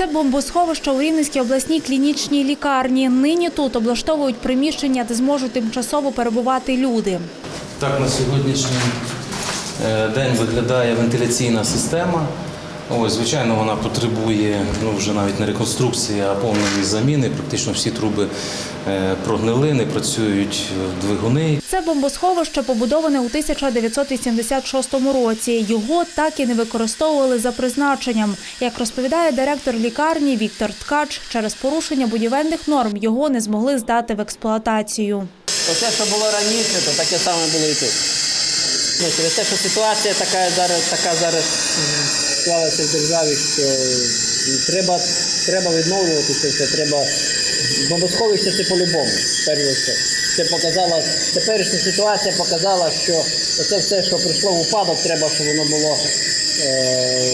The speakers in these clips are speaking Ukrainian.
Це бомбосховище у Рівненській обласній клінічній лікарні. Нині тут облаштовують приміщення, де зможуть тимчасово перебувати люди. Так на сьогоднішній е, день виглядає вентиляційна система. Ось, звичайно, вона потребує ну, вже навіть не реконструкції, а повної заміни. Практично всі труби е, прогнили, не працюють двигуни. Це бомбосховище побудоване у 1986 році. Його так і не використовували за призначенням. Як розповідає директор лікарні Віктор Ткач, через порушення будівельних норм його не змогли здати в експлуатацію. Оце, що було раніше, то таке саме було і тут. Ну, через те, що ситуація така зараз, така зараз склалася в державі, що треба, треба відновлювати це все, треба. Бомбосховище це по-любому, перш за все. Це показала, теперішня ситуація показала, що це все, що прийшло в упадок, треба, щоб воно було е,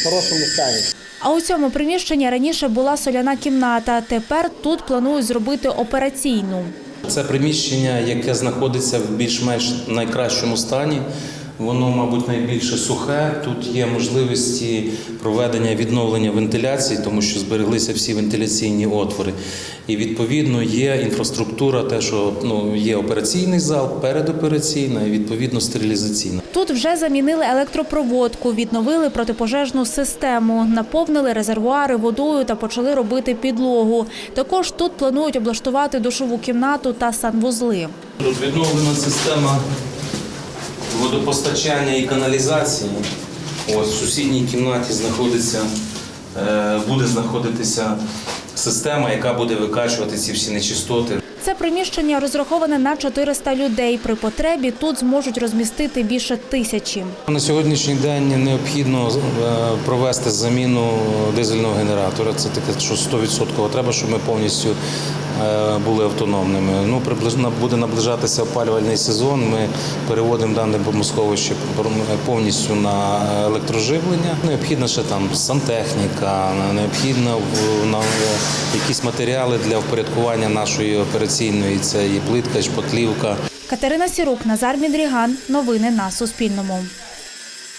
в хорошому стані. А у цьому приміщенні раніше була соляна кімната. Тепер тут планують зробити операційну. Це приміщення, яке знаходиться в більш-менш найкращому стані. Воно, мабуть, найбільше сухе. Тут є можливості проведення відновлення вентиляції, тому що збереглися всі вентиляційні отвори. І відповідно є інфраструктура, те, що ну є операційний зал, передопераційна і відповідно стерилізаційна. Тут вже замінили електропроводку, відновили протипожежну систему, наповнили резервуари водою та почали робити підлогу. Також тут планують облаштувати душову кімнату та санвузли. Тут відновлена система водопостачання і каналізації. Ось в сусідній кімнаті знаходиться, е, буде знаходитися система, яка буде викачувати ці всі нечистоти. Це приміщення розраховане на 400 людей. При потребі тут зможуть розмістити більше тисячі. На сьогоднішній день необхідно е, провести заміну дизельного генератора. Це таке, що 100% треба, щоб ми повністю е, були автономними. Ну, приблизно буде наближатися опалювальний сезон. Ми переводимо дане бомбосховище повністю на електроживлення. Необхідна ще там сантехніка, необхідно в- на якісь матеріали для впорядкування нашої операційної. Це і плитка, і шпаклівка. Катерина Сірук, Назар Мідріган. Новини на Суспільному.